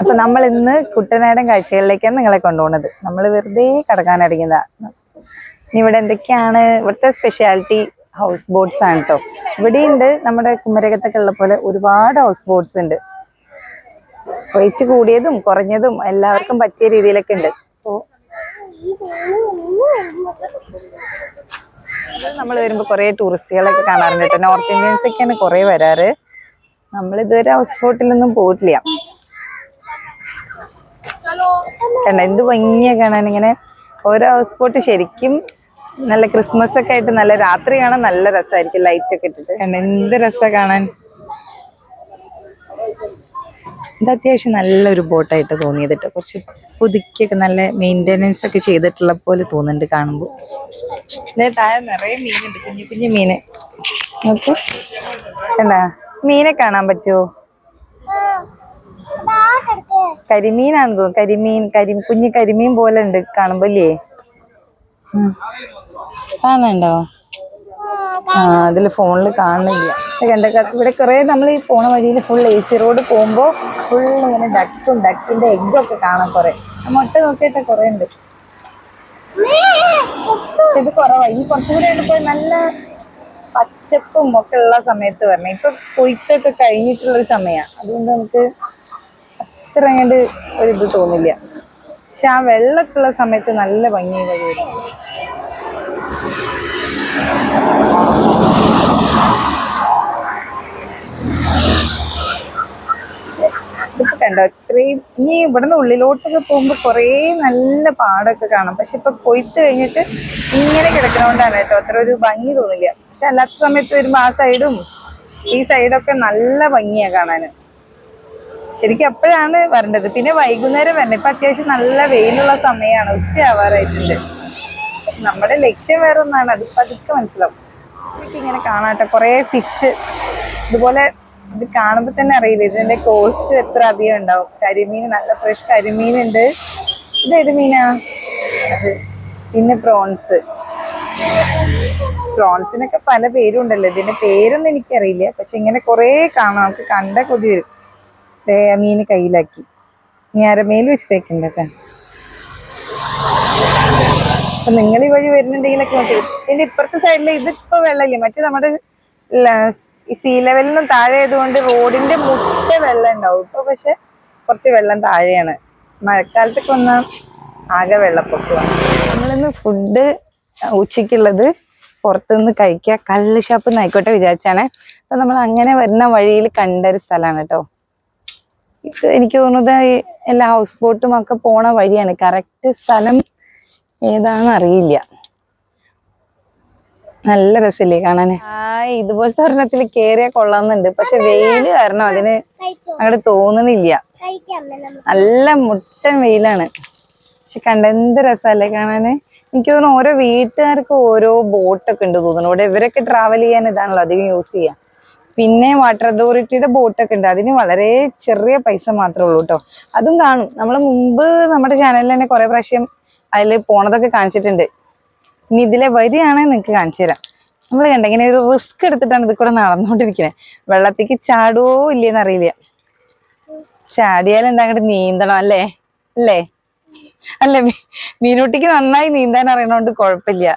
അപ്പൊ നമ്മൾ ഇന്ന് കുട്ടനാടൻ കാഴ്ചകളിലേക്കാണ് നിങ്ങളെ കൊണ്ടുപോകുന്നത്. നമ്മൾ വെറുതെ കടക്കാനടിക്കുന്നതാ ഇനി ഇവിടെ എന്തൊക്കെയാണ്? ഇവിടുത്തെ സ്പെഷ്യാലിറ്റി ഹൗസ് ബോട്ട്സ് ആണ് കേട്ടോ ഇവിടെയുണ്ട് നമ്മുടെ കുമരകത്തൊക്കെ ഉള്ള പോലെ ഒരുപാട് ഹൗസ് ബോട്ട്സ് ഉണ്ട്. റേറ്റ് കൂടിയതും കുറഞ്ഞതും എല്ലാവർക്കും പറ്റിയ രീതിയിലൊക്കെ ഉണ്ട്. നമ്മൾ വരുമ്പോൾ കുറേ ടൂറിസ്റ്റുകളൊക്കെ കാണാറുണ്ട് കേട്ടോ നോർത്ത് ഇന്ത്യൻസ് ഒക്കെയാണ് കുറേ വരാറ്. നമ്മളിതുവരെ ഹൗസ് ബോട്ടിലൊന്നും പോയിട്ടില്ല. കണ്ട? എന്ത് ഭംഗിയാ കാണാൻ. ഇങ്ങനെ ഓരോ ഹൗസ് ബോട്ട് ശരിക്കും നല്ല ക്രിസ്മസ് ഒക്കെ ആയിട്ട് നല്ല രാത്രി കാണാൻ നല്ല രസമായിരിക്കും ലൈറ്റ് ഒക്കെ ഇട്ടിട്ട്. കണ്ട എന്ത് രസമാണ് കാണാൻ. ഇത് അത്യാവശ്യം നല്ലൊരു ബോട്ടായിട്ട് തോന്നിയത് കേട്ടോ. കുറച്ച് പുതുക്കിയൊക്കെ നല്ല മെയിന്റെനൻസ് ഒക്കെ ചെയ്തിട്ടുള്ള പോലെ തോന്നുന്നുണ്ട് കാണുമ്പോൾ. ഇതേ താഴെ നിറയെ മീനുണ്ട് കുഞ്ഞു കുഞ്ഞു മീന്. എന്താ മീനെ കാണാൻ പറ്റുമോ? കരിമീനാണ് തോന്നുന്നു. കരിമീൻ കരി കുഞ്ഞു കരിമീൻ പോലെ ഉണ്ട് കാണുമ്പോ ഇല്ലേ? ആ അതിൽ ഫോണിൽ കാണുന്നില്ല. കണ്ട? ഇവിടെ കുറെ നമ്മൾ ഈ പോണ വഴിയിൽ ഫുൾ എ സി റോഡ് പോകുമ്പോ ഫുൾ ഇങ്ങനെ ഡക്കും ഡക്കിന്റെ എഗ്ഗൊക്കെ കാണാൻ കുറെ. മുട്ട നോക്കിയിട്ട് കുറെ ഉണ്ട്. പക്ഷെ ഇത് കുറവാ. ഇനി കുറച്ചും കൂടെ ആയിട്ട് പോയി നല്ല പച്ചപ്പും ഒക്കെ ഉള്ള സമയത്ത് വരണം. ഇപ്പൊ കൊയ്ത്തൊക്കെ കഴിഞ്ഞിട്ടുള്ള ഒരു സമയമാണ് അതുകൊണ്ട് നമുക്ക് അത്ര ഒരിത് തോന്നില്ല. പക്ഷെ ആ വെള്ളമൊക്കെ ഉള്ള സമയത്ത് നല്ല ഭംഗി ഇപ്പൊ കണ്ടോ? ഇത്രയും ഇനി ഇവിടുന്ന് ഉള്ളിലോട്ടൊക്കെ പോകുമ്പോ കുറേ നല്ല പാടൊക്കെ കാണാം. പക്ഷെ ഇപ്പൊ കൊയ്ത്ത് കഴിഞ്ഞിട്ട് ഇങ്ങനെ കിടക്കുന്നോണ്ടാണ് കേട്ടോ അത്ര ഒരു ഭംഗി തോന്നില്ല. പക്ഷെ അല്ലാത്ത സമയത്ത് വരുമ്പോ ആ സൈഡും ഈ സൈഡൊക്കെ നല്ല ഭംഗിയാ കാണാന്. ശരിക്കും അപ്പോഴാണ് വരേണ്ടത്. പിന്നെ വൈകുന്നേരം വരണം. ഇപ്പൊ അത്യാവശ്യം നല്ല വെയിലുള്ള സമയമാണ്. ഉച്ചയാവാറായിട്ടുണ്ട്. നമ്മുടെ ലക്ഷ്യം വേറെ ഒന്നാണ്. അത് പതുക്കെ മനസ്സിലാവും. ഇങ്ങനെ കാണാട്ടെ. കുറേ ഫിഷ് ഇതുപോലെ ഇത് കാണുമ്പോൾ തന്നെ അറിയില്ല. ഇതിന്റെ കോസ്റ്റ് എത്ര അധികം ഉണ്ടാവും. കരിമീൻ നല്ല ഫ്രഷ് കരിമീൻ ഉണ്ട് ഇത് ഏത് മീനാ? അത് പിന്നെ പ്രോൺസ് പ്രോൺസിനൊക്കെ പല പേരും ഉണ്ടല്ലോ ഇതിന്റെ പേരൊന്നും എനിക്കറിയില്ല. പക്ഷെ ഇങ്ങനെ കുറേ കാണാം. നമുക്ക് കണ്ട കൊതി വരും. മീന് കയ്യിലാക്കി. ഇനി അരമേൽ വെച്ച് തേക്കണ്ട കേട്ടോ. അപ്പൊ നിങ്ങൾ ഈ വഴി വരുന്നുണ്ടെങ്കിലൊക്കെ നോക്കി. ഇതിന്റെ ഇപ്പുറത്തെ സൈഡിൽ ഇതിപ്പോ വെള്ളമില്ലേ? മറ്റേ നമ്മുടെ സീ ലെവലിൽ ലെവലിനും താഴെ ആയതുകൊണ്ട് റോഡിന്റെ മുട്ട വെള്ളം ഉണ്ടാവും. ഇപ്പൊ പക്ഷെ കുറച്ച് വെള്ളം താഴെയാണ്. മഴക്കാലത്തൊക്കെ ഒന്ന് ആകെ വെള്ളപ്പൊക്കമാണ് നമ്മളിന്ന് ഫുഡ് ഉച്ചയ്ക്കുള്ളത് പുറത്തുനിന്ന് കഴിക്കുക കല്ല് ഷാപ്പ് നിന്ന് ആയിക്കോട്ടെ വിചാരിച്ചാണ്. അപ്പൊ നമ്മൾ അങ്ങനെ വരുന്ന വഴിയിൽ കണ്ടൊരു സ്ഥലമാണ് കേട്ടോ. എനിക്ക് തോന്നുന്നത് എല്ലാ ഹൗസ് ബോട്ടും ഒക്കെ പോണ വഴിയാണ്. കറക്റ്റ് സ്ഥലം ഏതാണെന്ന് അറിയില്ല. നല്ല രസമില്ലേ കാണാന്. ആ ഇതുപോലത്തെ ഒരെണ്ണത്തിൽ കേറിയാ കൊള്ളാന്നുണ്ട് പക്ഷെ വെയിൽ കാരണം അതിന് അങ്ങോട്ട് തോന്നുന്നില്ല. നല്ല മുട്ടൻ വെയിലാണ്. പക്ഷെ കണ്ട എന്ത് രസമല്ലേ കാണാന്. എനിക്ക് തോന്നുന്നു ഓരോ വീട്ടുകാർക്ക് ഓരോ ബോട്ടൊക്കെ ഉണ്ട് തോന്നുന്നു. ഇവിടെ ഇവരൊക്കെ ട്രാവൽ ചെയ്യാൻ ഇതാണല്ലോ അധികം യൂസ് ചെയ്യാം. പിന്നെ വാട്ടർ അതോറിറ്റിയുടെ ബോട്ടൊക്കെ ഉണ്ട്. അതിന് വളരെ ചെറിയ പൈസ മാത്രമേ ഉള്ളൂ കേട്ടോ അതും കാണും. നമ്മൾ മുമ്പ് നമ്മുടെ ചാനലിൽ തന്നെ കുറേ പ്രാവശ്യം അതിൽ പോണതൊക്കെ കാണിച്ചിട്ടുണ്ട്. ഇനി ഇതിലെ വരികയാണെങ്കിൽ നിങ്ങൾക്ക് കാണിച്ചു തരാം. നമ്മൾ കണ്ട ഇങ്ങനെ ഒരു റിസ്ക് എടുത്തിട്ടാണ് ഇത് കൂടെ നടന്നുകൊണ്ടിരിക്കുന്നത് വെള്ളത്തേക്ക് ചാടുവോ ഇല്ലയെന്ന് അറിയില്ല. ചാടിയാൽ എന്താ നീന്തണം അല്ലേ? അല്ലേ? അല്ലേ? മീനൂട്ടിക്ക് നന്നായി നീന്താൻ അറിയണോണ്ട് കുഴപ്പമില്ല.